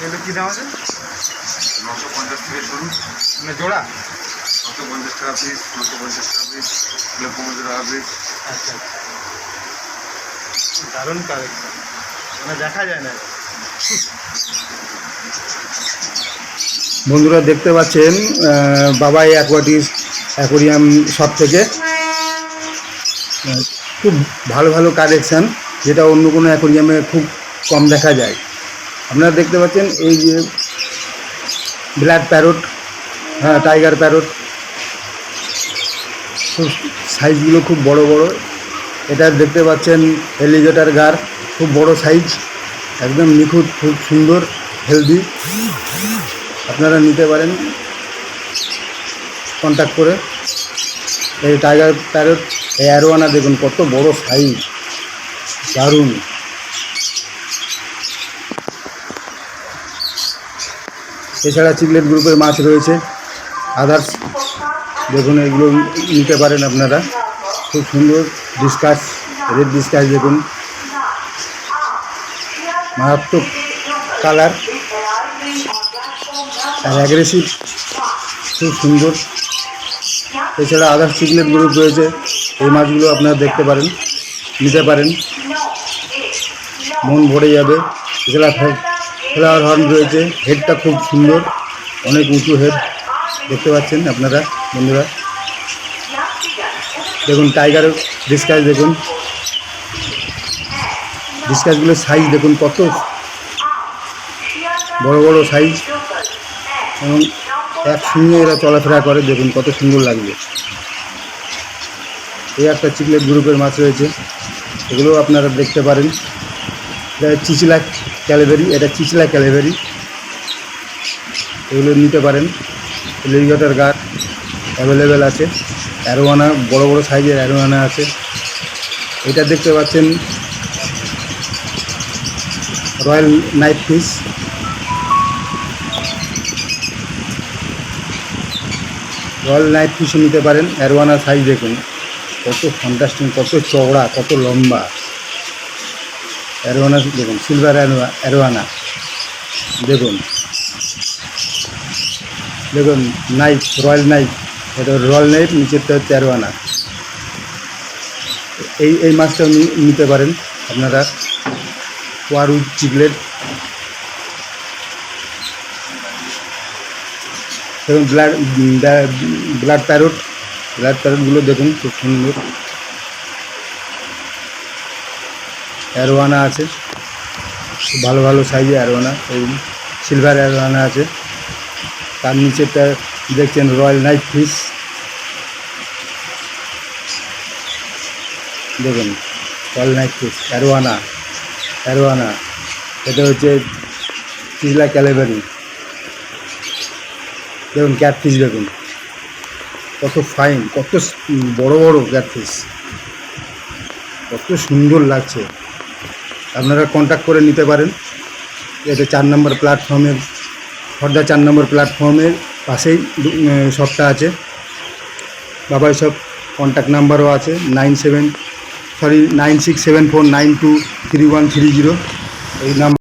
এগুলো কী দাম আছে? নশো পঞ্চাশ থেকে শুরু। মানে জোড়া? নশো পঞ্চাশ টাকা পিস নশো পঞ্চাশ টাকা পিস কিলো পনেরো টাকা পিস আচ্ছা আচ্ছা। দারুণ কালেকশন। মানে দেখা যায় না। বন্ধুরা দেখতে পাচ্ছেন আহ, বাবাই অ্যাকোয়াটিক অ্যাকোরিয়াম শপ থেকে। খুব ভালো ভালো কালেকশান যেটা অন্য কোনো অ্যাকোরিয়ামে খুব কম দেখা যায়। আপনারা দেখতে পাচ্ছেন এই যে ব্ল্যাক প্যারট হ্যাঁ টাইগার প্যারট। সাইজগুলো খুব বড় বড়। এটা দেখতে পাচ্ছেন এলিগেটার গার, খুব বড় সাইজ, একদম নিখুঁত, খুব সুন্দর, হেলদি। আপনারা নিতে পারেন। কন্ট্যাক্ট করে। এই টাইগার প্যারট, এই অ্যারোয়ানা দেখুন, কত বড় সাইজ। দারুণ। এছাড়া চিকলেট গ্রুপের মাছ রয়েছে। আদার্স দেখুন, এগুলো নিতে পারেন আপনারা। খুব সুন্দর ডিসকাস রেড ডিসকাস দেখুন। মারাত্মক কালার আর অ্যাগ্রেসিভ খুব সুন্দর। এছাড়া আদার্স চিকলেট গ্রুপ রয়েছে। এই মাছগুলো আপনারা দেখতে পারেন, নিতে পারেন। মন ভরে যাবে। এছাড়া ফ্লাওয়ার হর্ন রয়েছে। হেডটা খুব সুন্দর। অনেক উঁচু হেড দেখতে পাচ্ছেন আপনারা, বন্ধুরা? দেখুন টাইগার ডিসকাস দেখুন। ডিসকাসগুলোর সাইজ দেখুন কত। বড় বড় সাইজ এবং এক সঙ্গে এরা চলাফেরা করে, দেখুন কত সুন্দর লাগবে এই একটা চিকলেট গ্রুপের মাছ রয়েছে। এগুলোও আপনারা দেখতে পারেন। চিচিলা ক্যালেবেরি এটা চিচিলা ক্যালেবেরি এগুলো নিতে পারেন। লিগটার গার অ্যাভেলেবেল আছে। অ্যারোয়ানা, বড় বড় সাইজের অ্যারোয়ানা আছে। এটা দেখতে পাচ্ছেন royal knight fish royal knight ফিশও নিতে পারেন। অ্যারোয়ানা সাইজ দেখুন। কত ফন্টাস্টিং কত চওড়া, কত লম্বা। অ্যারোয়ানা দেখুন, সিলভার অ্যারোয়ানা দেখুন দেখুন নাইফ রয়্যাল নাইফ এটা রয়্যাল নাইফ নিচেরটা হচ্ছে অ্যারোয়ানা এই এই মাছটাও নিতে পারেন আপনারা। ওয়ারু চিকলেট। দেখুন ব্লাড ব্লাড প্যারট, ব্লাড প্যারটগুলো দেখুন, খুব সুন্দর। অ্যারোয়ানা আছে। ভালো ভালো সাইজে অ্যারোয়ানা, এই সিলভার অ্যারোয়ানা আছে। তার নিচেটা দেখছেন রয়্যাল নাইট ফিশ দেখুন royal knight fish arowana arowana. এটা হচ্ছে চিজলা ক্যালেবেরি দেখুন ক্যাটফিশ দেখুন। কত ফাইন কত বড় বড় ক্যাটফিশ কত সুন্দর লাগছে। আপনারা কন্ট্যাক্ট করে নিতে পারেন। এতে চার নম্বর প্ল্যাটফর্মের খর্দা চার নম্বর প্ল্যাটফর্মের পাশেই শপটা আছে। বাবাই সব কন্ট্যাক্ট নাম্বারও আছে nine seven sorry nine six seven four nine two three one three zero এই নাম্বার